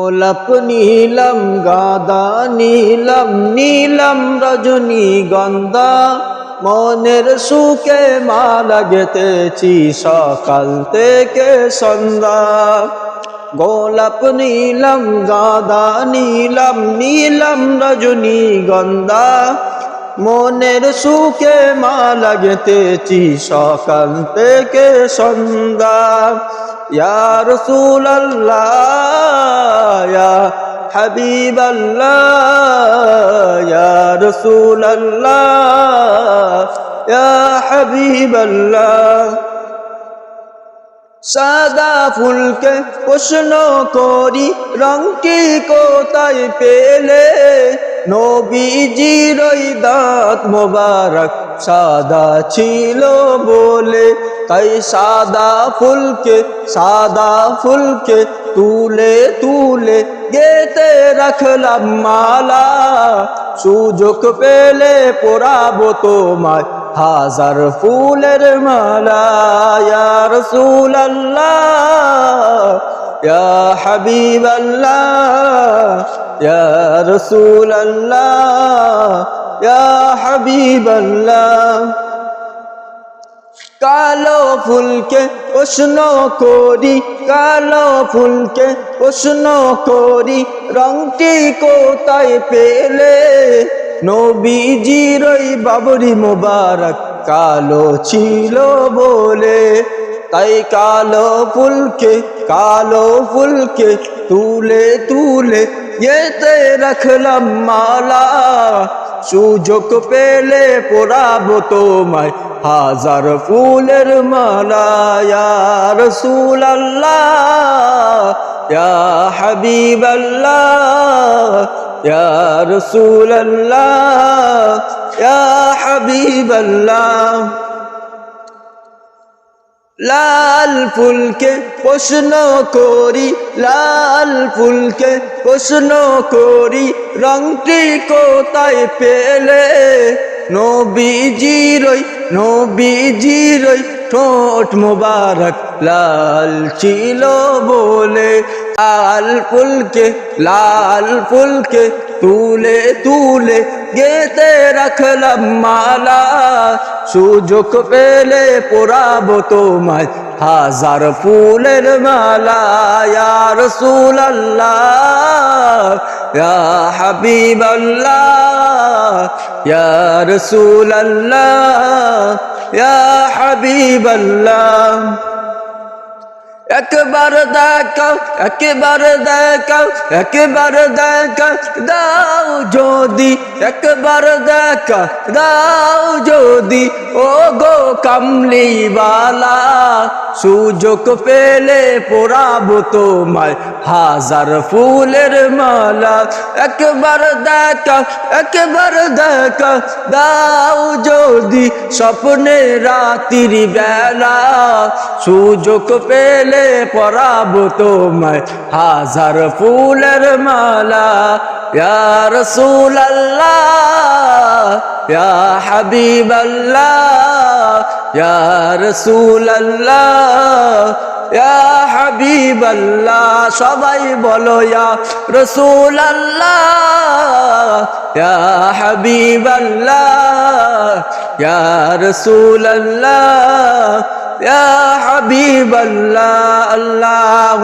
গোলাপ নীলম, গাদা নীলম নীলম রজনী গন্ধা। মনের সুখে মালা গেতেছি সকাল থেকে সন্ধ্যা। গোলাপ নীলম, গাদা নীলম নীলম রজনী গন্ধা। মনের সুখে মালা গেতেছি সকাল থেকে সন্ধ্যা। ইয়া রসুলাল্লাহ ইয়া হাবিবাল্লাহ, ইয়া রসুলাল্লাহ, ইয়া হাবিবাল্লাহ। সাদা ফুলকে প্রশ্ন করি, রংটি কোথায় পেলে? নবীজির দাঁত মোবারক সাদা ছিল বলে তাই সাদা ফুলকে সাদা ফুলকে তুলে তুলে গেতে রাখলাম মালা। সুযোগ পেলে পোড়াবো তোমায় হাজার ফুলের মালা। ইয়া রাসূলুল্লাহ, ইয়া হাবিবাল্লাহ, ইয়া রাসূলুল্লাহ, ইয়া হাবিবাল্লাহ। কালো ফুলকে প্রশ্ন করি, কালো ফুলকে প্রশ্ন করি, রংটি কোথায় পেলে? নবীজির ওই বাবরি মোবারক কালো ছিল বলে। তাই কালো ফুলকে কালো ফুলকে তুলে তুলে এতে রাখলাম মালা। সুযোগ পেলে পোড়াবো তোমায়। হাজার ফুলের মালায়ার সুল আল্লাহ ইয়া হাবিবাল্লাহ, ইয়া রাসূলুল্লাহ, ইয়া হাবিবাল্লাহ। লাল ফুলকে প্রশ্ন করি, লাল ফুলকে প্রশ্ন করি, রংটি কোথায় পেলে? নবীজিরই নবীজিরই ঠোঁট মোবারক লাল ছিল বলে লাল ফুলকে লাল ফুলকে তুলে তুলে গেতে রাখলাম মালা সুযোগ পেলে পোড়াবো তোমায় হাজার ফুলের মালা ইয়া রাসূলুল্লাহ ইয়া হাবিবাল্লাহ ইয়া রাসূলুল্লাহ ইয়া হাবিবাল্লাহ একবার দেখাও একবার দেখাও একবার দেখা দাও যদি একবার দেখা দাও যদি ও কামলিওয়ালা সুযোগ পেলে পোড়াবো তোমায়। হাজার ফুলের মালা, একবার দেখা একবার দেখা। দাও যদি স্বপ্নে রাতির বেলা, সুযোগ পেলে পরাবো তোমায়। হাজার ফুলের মালা, ইয়া রাসূলুল্লাহ, ইয়া হাবিবাল্লাহ। ইয়া রাসূলুল্লাহ ইয়া হাবিবাল্লাহ সবাই বলো ইয়া রসুল আল্লাহ হাবিবাল্লাহ ইয়া রসুল আল্লাহ হাবিবাল্লাহ আল্লাহ